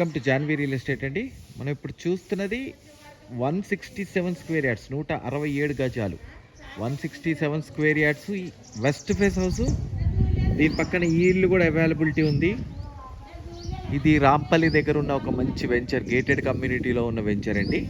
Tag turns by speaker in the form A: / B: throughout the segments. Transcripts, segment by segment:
A: Welcome to Janvi real estate అండి. మనం ఇప్పుడు చూస్తున్నది one sixty seven square yards నూట అరవై ఏడు గజాలు. One sixty seven square yards west face house. దీని పక్కన ఈ ఇల్లు కూడా అవైలబిలిటీ ఉంది. ఇది రాంపల్లి దగ్గర ఉన్న ఒక మంచి వెంచర్ గేటెడ్ కమ్యూనిటీలో ఉన్న వెంచర్ అండి.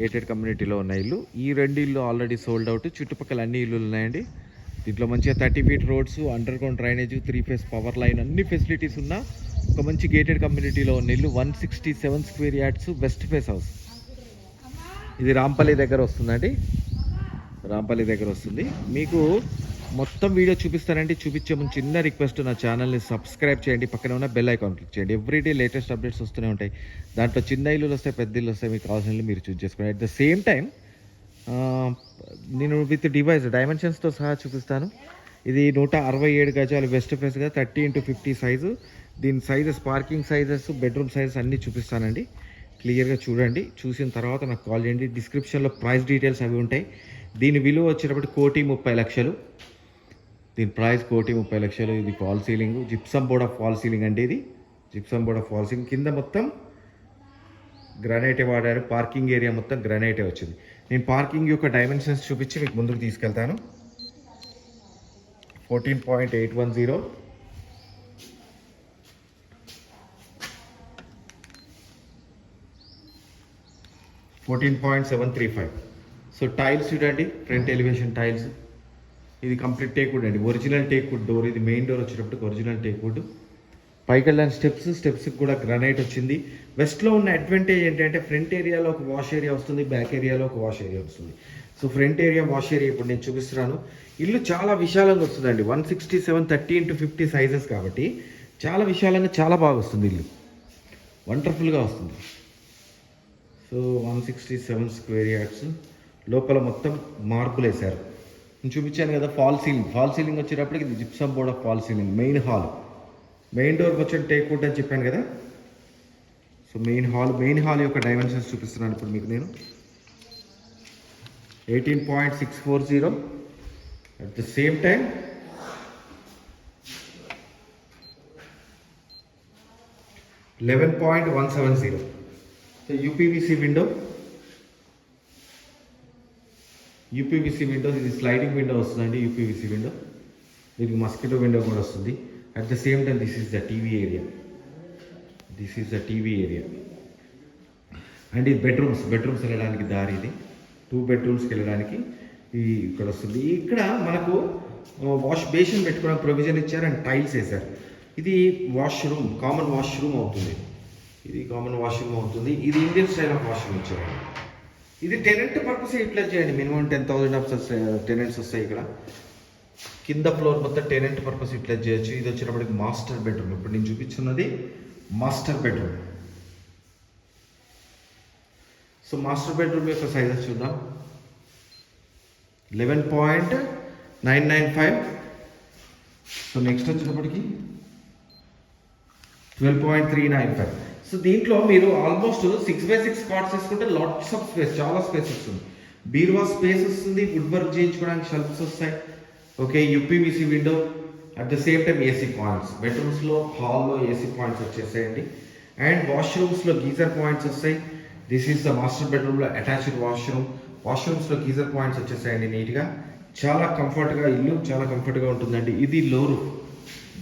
A: గేటెడ్ కమ్యూనిటీలో ఉన్న ఇల్లు. ఈ రెండు ఇల్లు ఆల్రెడీ సోల్డ్ అవుట్. చుట్టుపక్కల అన్ని ఇల్లు ఉన్నాయండి. దీంట్లో మంచిగా thirty feet roads under ground drainage three phase power line అన్ని ఫెసిలిటీస్ ఉన్నా ఒక మంచి గేటెడ్ కమ్యూనిటీలో ఉన్న ఇల్లు one sixty seven square yards west face house ఇది రాంపల్లి దగ్గర వస్తుందండి. రాంపల్లి దగ్గర వస్తుంది. మీకు మొత్తం వీడియో చూపిస్తానండి. చూపించే ముందు చిన్న రిక్వెస్ట్ నా ఛానల్ని సబ్స్క్రైబ్ చేయండి. పక్కన ఉన్న బెల్ ఐకాన్ క్లిక్ చేయండి. ఎవ్రీడే లేటెస్ట్ అప్డేట్స్ వస్తూనే ఉంటాయి. దాంట్లో చిన్న ఇల్లులు వస్తాయి పెద్ద ఇల్లు వస్తాయి మీకు కావాల్సిన మీరు చూస్ చేసుకోండి. అట్ ద సేమ్ టైం నేను విత్ డివైస్ డైమెన్షన్స్తో సహా చూపిస్తాను. ఇది నూట అరవై ఏడు గజాలు వెస్ట్ ఫేస్గా థర్టీ ఇంటూ ఫిఫ్టీ సైజు దీని sizes parking sizes bedroom sizes అన్నీ చూపిస్తానండి. క్లియర్గా చూడండి. చూసిన తర్వాత నాకు కాల్ చేయండి. డిస్క్రిప్షన్లో ప్రైస్ డీటెయిల్స్ అవి ఉంటాయి. దీని విలువ వచ్చేటప్పటి కోటి ముప్పై లక్షలు. దీని ప్రైస్ కోటి ముప్పై లక్షలు. ఇది fall ceiling gypsum board of fall ceiling అంటే ఇది. Gypsum board of fall ceiling కింద మొత్తం గ్రనైటే వాడారు. పార్కింగ్ ఏరియా మొత్తం గ్రనైటే వచ్చింది. నేను పార్కింగ్ యొక్క డైమెన్షన్స్ చూపించి మీకు ముందుకు తీసుకెళ్తాను. Fourteen point eight one zero fourteen point seven three five so tiles చూడండి ఫ్రంట్ ఎలివేషన్ టైల్స్ ఇది కంప్లీట్ టేక్ వుడ్ అండి. ఒరిజినల్ టేక్ వుడ్ డోర్ ఇది మెయిన్ డోర్ వచ్చేటప్పటికి ఒరిజినల్ టేక్ వుడ్ పైకి వెళ్ళిన స్టెప్స్ స్టెప్స్కి కూడా గ్రనైట్ వచ్చింది. వెస్ట్లో ఉన్న అడ్వాంటేజ్ ఏంటంటే ఫ్రంట్ ఏరియాలో ఒక వాష్ ఏరియా వస్తుంది బ్యాక్ ఏరియాలో ఒక వాష్ ఏరియా వస్తుంది. So front area wash area ఇప్పుడు నేను చూపిస్తున్నాను. ఇల్లు చాలా విశాలంగా వస్తుందండి. One sixty seven thirty into fifty sizes కాబట్టి చాలా విశాలంగా చాలా బాగా వస్తుంది ఇల్లు. వండర్ఫుల్గా వస్తుంది. So one sixty seven square yards. లోపల మొత్తం మార్పులు వేశారు. నేను చూపించాను కదా ఫాల్ సీలింగ్. ఫాల్ సీలింగ్ వచ్చేటప్పటికి ఇది gypsum board of fall ceiling. Main hall. Main డోర్కి వచ్చి టేక్ అవుట్ అని చెప్పాను కదా. So main hall main hall యొక్క డైమెన్షన్స్ చూపిస్తున్నాను ఇప్పుడు మీకు నేను. Eighteen point six four zero. At the same time eleven point one seven zero so UPVC window UPVC window ఇది స్లైడింగ్ విండో వస్తుందండి యూపీవీసీ విండో దీనికి మస్కిటో విండో కూడా వస్తుంది. At the same time this is the TV area this is the TV area and ఇది bedrooms bedrooms వెళ్ళడానికి దారి ఇది. Two బెడ్రూమ్స్కి వెళ్ళడానికి ఈ ఇక్కడ వస్తుంది. ఇక్కడ మనకు వాష్ బేసిన్ పెట్టుకోవడానికి ప్రొవిజన్ ఇచ్చారు అండ్ టైల్స్ వేశారు. ఇది వాష్రూమ్ కామన్ వాష్రూమ్ అవుతుంది. ఇది కామన్ వాష్రూమ్ అవుతుంది. ఇది ఇండియన్ స్టైల్ ఆఫ్ వాష్రూమ్ ఇచ్చారు ఇది టెనెంట్ పర్పస్ యూటిలైజ్ చేయండి. Minimum ten thousand of tenants వస్తాయి ఇక్కడ. కింద ఫ్లోర్ మొత్తం టెనెంట్ పర్పస్ యూటిలైజ్ చేయొచ్చు. ఇది వచ్చినప్పటికి మాస్టర్ బెడ్రూమ్ ఇప్పుడు నేను చూపించున్నది master bedroom so master bedroom యొక్క సైజెస్ చూద్దాం. Eleven point nine nine five so next వచ్చినప్పటికి twelve point three nine five so దీంట్లో మీరు almost six by six cards వేసుకుంటే లాట్స్ ఆఫ్ స్పేస్ చాలా స్పేస్ వస్తుంది. బీరువా స్పేస్ వస్తుంది వుడ్ వర్క్ చేయించుకోవడానికి షెల్ఫ్స్ వస్తాయి. Okay UPVC window at the same time AC points బెడ్రూమ్స్లో హాల్లో ఏసీ పాయింట్స్ వచ్చేసాయండి అండ్ వాష్రూమ్స్లో గీజర్ పాయింట్స్ వస్తాయి. దిస్ ఈస్ ద మాస్టర్ బెడ్రూమ్లో అటాచ్డ్ వాష్రూమ్ వాష్రూమ్స్లో గీజర్ పాయింట్స్ వచ్చేసాయండి నీట్గా చాలా కంఫర్ట్గా ఇల్లు చాలా కంఫర్ట్గా ఉంటుందండి. ఇది లోరు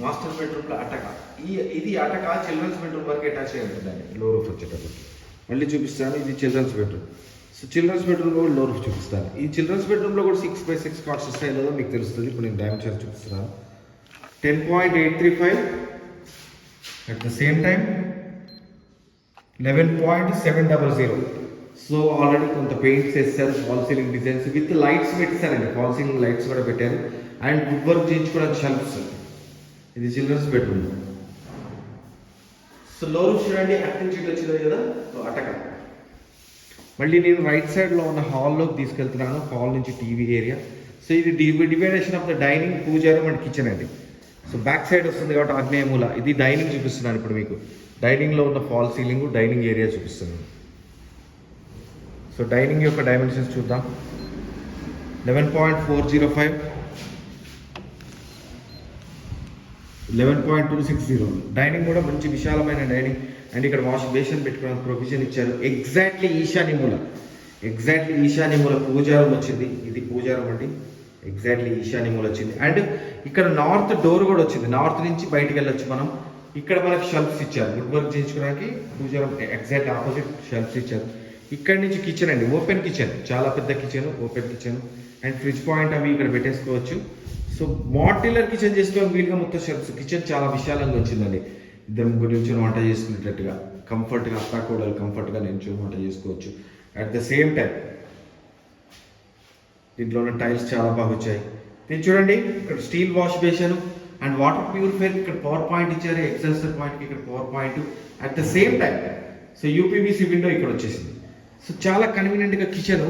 A: మాస్టర్ బెడ్రూమ్లో అటక ఈ ఇది అటక చిల్డ్రన్స్ బెడ్రూమ్ వరకు అటాచ్ అయి ఉంటుందండి. లో రూఫ్ వచ్చేటప్పుడు. మళ్ళీ చూపిస్తాను ఇది చిల్డ్రన్స్ బెడ్రూమ్. సో చిల్డ్రన్స్ బెడ్రూమ్లో కూడా లో రూఫ్ చూపిస్తాను. ఈ చిల్డ్రన్స్ బెడ్రూమ్లో కూడా సిక్స్ బై సిక్స్ కార్డ్స్ వస్తాయి లేదో మీకు తెలుస్తుంది. ఇప్పుడు నేను డైమెన్షన్ చూపిస్తున్నాను. Ten point eight three five at the same time eleven point seven double zero so already కొంత పెయింట్స్ వేస్తారు fall ceiling designs with lights పెట్టేశారండి fall ceiling lights కూడా పెట్టారు. అండ్ వుడ్ వర్క్ చేయించుకోవడానికి షెల్ఫ్స్ ఇది children's bedroom. So low roof చూడండి acting sheet వచ్చింది కదా so అటక. మళ్ళీ నేను రైట్ సైడ్లో ఉన్న హాల్లోకి తీసుకెళ్తున్నాను హాల్ నుంచి టీవీ ఏరియా. సో ఇది డివైడేషన్ ఆఫ్ ద డైనింగ్ పూజారు అండ్ కిచెన్ అండి. సో బ్యాక్ సైడ్ వస్తుంది కాబట్టి ఆగ్నేయమూల ఇది డైనింగ్ చూపిస్తున్నాను ఇప్పుడు మీకు. డైనింగ్లో ఉన్న ఫాల్ సీలింగ్ డైనింగ్ ఏరియా చూపిస్తున్నాను. సో డైనింగ్ యొక్క డైమెన్షన్స్ చూద్దాం. Eleven point four zero five. Eleven point two six zero dining కూడా మంచి విశాలమైన డైనింగ్ అండ్ ఇక్కడ వాష్ బేషన్ పెట్టుకోవడానికి ప్రొవిజన్ ఇచ్చారు. ఎగ్జాక్ట్లీ ఈశాన్య మూల ఎగ్జాక్ట్లీ ఈశాన్య మూల పూజారం వచ్చింది. ఇది పూజారం అండి. ఎగ్జాక్ట్లీ ఈశాన్య మూల వచ్చింది. అండ్ ఇక్కడ నార్త్ డోర్ కూడా వచ్చింది. నార్త్ నుంచి బయటకు వెళ్ళొచ్చు మనం. ఇక్కడ మనకి షెల్ఫ్స్ ఇచ్చారు. గుడ్ వర్క్ చేయించుకోవడానికి పూజారం ఎగ్జాక్ట్ ఆపోజిట్ షెల్ఫ్స్ ఇచ్చారు. ఇక్కడ నుంచి కిచెన్ అండి. ఓపెన్ కిచెన్ చాలా పెద్ద kitchen open kitchen and fridge point అవి ఇక్కడ పెట్టేసుకోవచ్చు. సో మాడ్యులర్ కిచెన్ చేసుకోవడం వీలుగా మొత్తం షెల్ఫ్స్ కిచెన్ చాలా విశాలంగా వచ్చిందండి. ఇద్దరు ముగ్గురు నిల్చొని వంట చేసుకునేటట్టుగా కంఫర్ట్గా అత్తా కూడా కంఫర్ట్గా నిల్చొని వంట చేసుకోవచ్చు. అట్ ద సేమ్ టైం దీంట్లో ఉన్న టైల్స్ చాలా బాగా వచ్చాయి. దీన్ని చూడండి ఇక్కడ steel wash basin and water purifier ఇక్కడ పవర్ పాయింట్ ఇచ్చారు ఎగ్జాస్టర్ పాయింట్కి ఇక్కడ power point. At the same time so UPVC window ఇక్కడ వచ్చేసింది. సో చాలా కన్వీనియంట్గా కిచెన్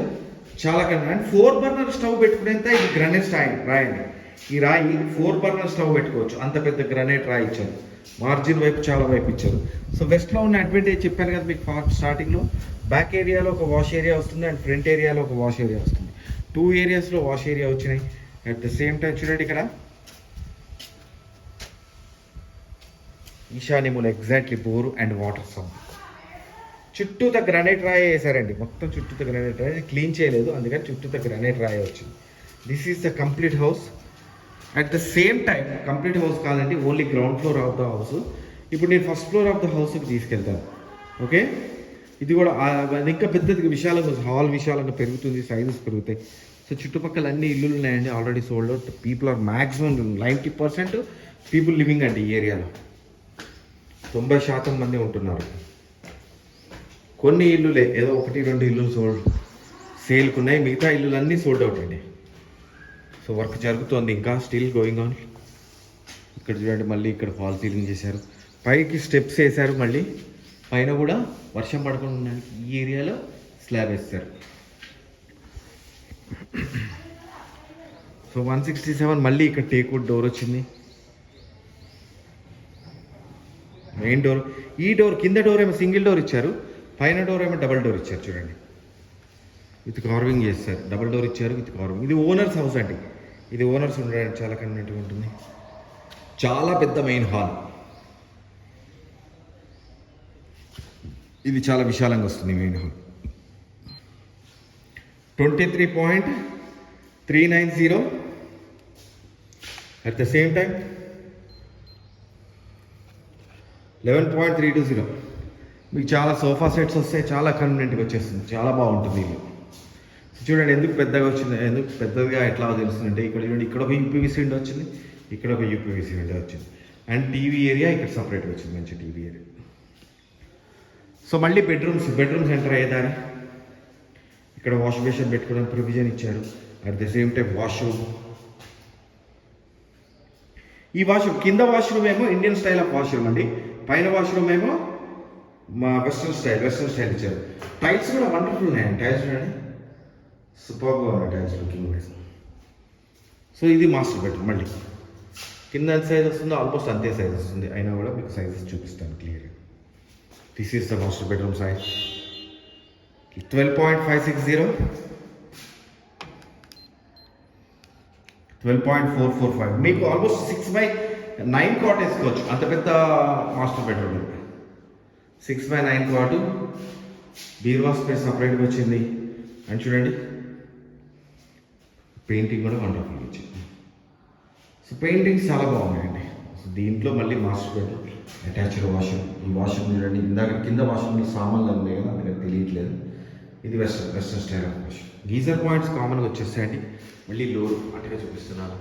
A: చాలా కన్వీనియంట్ ఫోర్ బర్నర్ స్టవ్ పెట్టుకునేంత ఇది గ్రనైట్ స్టైల్ రాయండి. ఈ రాయి ఫోర్ బర్నర్ స్టవ్ పెట్టుకోవచ్చు. అంత పెద్ద గ్రనైట్ రాయి ఇచ్చారు. మార్జిన్ వైపు చాలా వైపు ఇచ్చారు. సో వెస్ట్లో ఉన్న అడ్వాంటేజ్ చెప్పాను కదా మీకు ఫాస్ట్ స్టార్టింగ్లో బ్యాక్ ఏరియాలో ఒక వాష్ ఏరియా వస్తుంది అండ్ ఫ్రంట్ ఏరియాలో ఒక వాష్ ఏరియా వస్తుంది. టూ ఏరియాస్లో వాష్ ఏరియా వచ్చినాయి. అట్ ద సేమ్ టైం చూడండి ఇక్కడ. ఈశాన్యములు ఎగ్జాక్ట్లీ బోరు అండ్ వాటర్ చుట్టూ చుట్టూత గ్రానైట్ రాయి వేసారండి. మొత్తం చుట్టూత గ్రానైట్ రాయి. క్లీన్ చేయలేదు. అందుకని చుట్టూత గ్రానైట్ రాయి వచ్చింది. This is the complete house at the same time complete house కాదండి only ground floor of the house ఇప్పుడు నేను ఫస్ట్ ఫ్లోర్ ఆఫ్ ద హౌస్కి తీసుకెళ్తాను. ఓకే ఇది కూడా ఇంకా పెద్దది విశాలంగా హాల్ విశాలంగా పెరుగుతుంది సైజెస్ పెరుగుతాయి. సో చుట్టుపక్కల అన్ని ఇల్లులు ఉన్నాయండి already sold out people are maximum ninety percent people living అండి ఈ ఏరియాలో తొంభై శాతం మంది ఉంటున్నారు. కొన్ని ఇల్లులే ఏదో ఒకటి రెండు ఇల్లులు సోల్డ్ సేల్కి ఉన్నాయి మిగతా ఇల్లులన్నీ సోల్డ్ అవుట్ అండి. సో వర్క్ జరుగుతోంది ఇంకా స్టిల్ గోయింగ్ ఆన్ ఇక్కడ చూడండి మళ్ళీ ఇక్కడ ఫాల్ సీలింగ్ చేశారు. పైకి స్టెప్స్ వేశారు మళ్ళీ. పైన కూడా వర్షం పడకుండా ఉండడానికి ఈ ఏరియాలో స్లాబ్ వేస్తారు. సో వన్ సిక్స్టీ సెవెన్ మళ్ళీ ఇక్కడ టేక్వుడ్ డోర్ వచ్చింది. మెయిన్ డోర్ ఈ డోర్ కింద డోర్ ఏమో సింగిల్ డోర్ ఇచ్చారు. పైన డోర్ ఏమో డబల్ డోర్ ఇచ్చారు చూడండి. విత్ కార్వింగ్ చేస్తారు. డబల్ డోర్ ఇచ్చారు విత్ కార్వింగ్ ఇది ఓనర్స్ హౌస్ అండి. ఇది ఓనర్స్ ఉండడానికి చాలా కన్వీనియంట్గా ఉంటుంది. చాలా పెద్ద మెయిన్ హాల్ ఇది చాలా విశాలంగా వస్తుంది main hall twenty three point three nine zero at the same time eleven point three two zero మీకు చాలా సోఫా సెట్స్ వస్తాయి చాలా కన్వీనియంట్గా వచ్చేస్తుంది. చాలా బాగుంటుంది ఇల్లు చూడండి ఎందుకు పెద్దగా వచ్చింది? ఎందుకు పెద్దగా ఎట్లా తెలుస్తుందంటే ఇక్కడ చూడండి ఇక్కడ ఒక యూపీవీసీ విండో వచ్చింది ఇక్కడ ఒక యూపీవీసీ విండో వచ్చింది. అండ్ టీవీ ఏరియా ఇక్కడ సపరేట్గా వచ్చింది మంచి టీవీ ఏరియా సో మళ్ళీ బెడ్రూమ్స్ బెడ్రూమ్స్ ఎంటర్ అయ్యేదాన్ని ఇక్కడ వాష్ బేషన్ పెట్టుకోవడానికి ప్రొవిజన్ ఇచ్చారు. At the same time washroom ఈ వాష్రూమ్ కింద వాష్రూమ్ ఏమో ఇండియన్ స్టైల్ ఆఫ్ వాష్రూమ్ అండి. పైన వాష్రూమ్ ఏమో మా వెస్ట్రన్ స్టైల్ వెస్ట్రన్ స్టైల్ ఇచ్చారు. టైల్స్ కూడా వండర్ఫుల్ ఉన్నాయండి. టైల్స్ చూడండి. సూపర్గా ఉన్నాయి టైల్స్ లుకింగ్ వైజ్ సో ఇది మాస్టర్ బెడ్ మళ్ళీ. కింద ఎంత సైజ్ వస్తుందో ఆల్మోస్ట్ అంతే సైజ్ వస్తుంది. అయినా కూడా మీకు సైజెస్ చూపిస్తాను క్లియర్గా this is the master bedroom size twelve point five six zero twelve point four four five మీకు almost six by nine cot వేసుకోవచ్చు. అంత పెద్ద master bedroom six by nine cot బీర్వా space సపరేట్గా వచ్చింది. అని చూడండి. పెయింటింగ్ కూడా వండర్ఫుల్ వచ్చింది సో పెయింటింగ్స్ చాలా బాగున్నాయండి. సో దీంట్లో మళ్ళీ మాస్టర్ బెడ్రూమ్ అటాచ్డ్ వాష్రూమ్. ఈ వాష్రూమ్ చూడండి ఇందాక కింద వాష్రూమ్లో సామాన్లు ఉన్నాయి కదా అందుకని తెలియట్లేదు. ఇది western western style of washroom. Geyser points కామన్గా వచ్చేస్తాయండి. మళ్ళీ లోర్ అటుగా చూపిస్తున్నాను.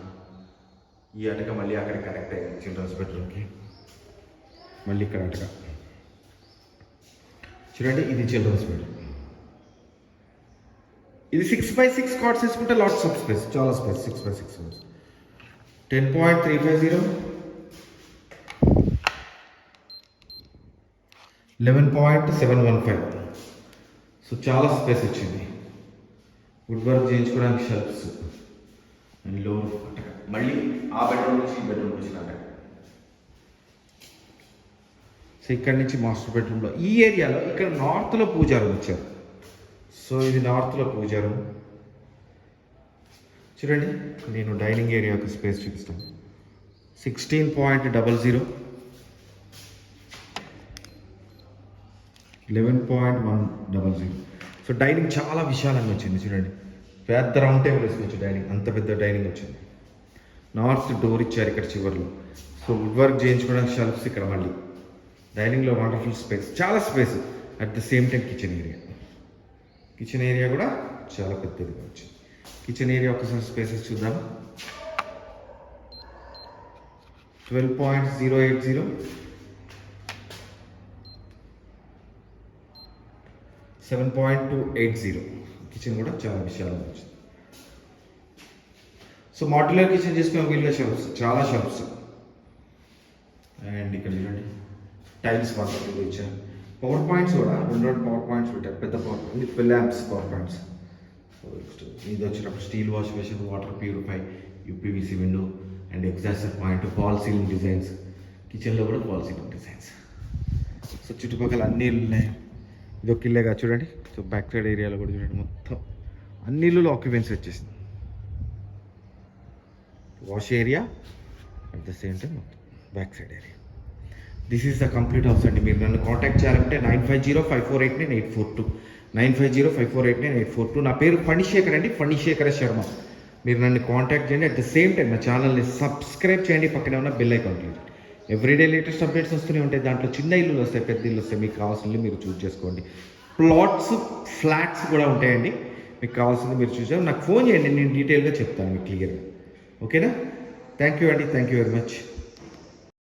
A: ఈ అటక మళ్ళీ అక్కడ కనెక్ట్ అయ్యింది చిల్డ్రన్స్ బెడ్రూమ్కి మళ్ళీ ఇక్కడ అటక చూడండి ఇది చిల్డ్రన్స్ బెడ్రూమ్ ఇది సిక్స్ బై సిక్స్ కార్డ్స్ తీసుకుంటే లాట్స్ ఆఫ్ స్పేస్ చాలా space six by six ten point three five zero eleven point seven one five so చాలా స్పేస్ వచ్చింది వుడ్ వర్క్ చేయించుకోవడానికి షెల్ఫ్స్ అండ్లో మళ్ళీ ఆ బెడ్రూమ్ నుంచి ఈ బెడ్రూమ్ వచ్చిన సో ఇక్కడి నుంచి మాస్టర్ బెడ్రూమ్లో ఈ ఏరియాలో ఇక్కడ నార్త్లో పూజారు వచ్చారు. సో ఇది నార్త్లో పూజారు. చూడండి నేను డైనింగ్ ఏరియా యొక్క స్పేస్ చూపిస్తాను. Sixteen point double zero eleven point one double zero so dining చాలా విశాలంగా వచ్చింది చూడండి. పెద్ద రౌండ్ టేబుల్ వేసుకోవచ్చు డైనింగ్ అంత పెద్ద డైనింగ్ వచ్చింది. నార్త్ డోర్ ఇచ్చారు ఇక్కడ చివర్లో. సో వుడ్ వర్క్ చేయించుకోవడానికి షెల్ఫ్స్ ఇక్కడ మళ్ళీ. డైనింగ్లో వండర్ఫుల్ స్పేస్ చాలా space at the same time kitchen area kitchen area కూడా చాలా పెద్దదిగా వచ్చింది. కిచెన్ ఏరియా ఒకసారి స్పేసెస్ చూద్దాం. Twelve point zero eight zero seven point two eight zero kitchen కూడా చాలా విశాలంగా వచ్చింది. సో మాడ్యులర్ కిచెన్ చేసుకునే వీళ్ళ షాప్స్ చాలా షాప్స్ అండ్ ఇక్కడ చూడండి టైల్స్ వాటర్ ఇచ్చాను పవర్ పాయింట్స్ కూడా రెండు రెండు పవర్ పాయింట్స్ పెట్టారు పెద్ద power point fill power points ఇది వచ్చినప్పుడు steel wash machine water purify UPVC window and exhauster point fall ceiling designs కిచెన్లో కూడా ఫాల్ సీలింగ్ డిజైన్స్ సో చుట్టుపక్కల అన్ని ఉన్నాయి. ఇది ఒక ఇల్లేగా చూడండి. సో బ్యాక్ సైడ్ ఏరియాలో కూడా చూడండి మొత్తం. అన్ని ఇల్లులో ఆక్యుపెన్సీ వచ్చేసింది. Wash area at the same time మొత్తం back side area this is the complete house అండి మీరు నన్ను కాంటాక్ట్ చేయాలంటే nine five zero five four eight nine eight four two nine five zero five four eight nine eight four two నా పేరు ఫణిశేఖర్ అండి ఫణిశేఖర శర్మ. మీరు నన్ను కాంటాక్ట్ చేయండి. అట్ ద సేమ్ టైం నా ఛానల్ని సబ్స్క్రైబ్ చేయండి. పక్కనే ఉన్న bell icon click everyday latest updates వస్తూనే ఉంటాయి. దాంట్లో చిన్న ఇల్లులు వస్తాయి పెద్ద ఇల్లు వస్తాయి. మీకు కావాల్సింది మీరు చూస్ చేసుకోండి. ప్లాట్స్ ఫ్లాట్స్ కూడా ఉంటాయండి. మీకు కావాల్సింది మీరు చూసారు నాకు ఫోన్ చేయండి నేను డీటెయిల్గా చెప్తాను మీకు క్లియర్గా ఓకేనా థ్యాంక్ యూ అండి థ్యాంక్ యూ వెరీ మచ్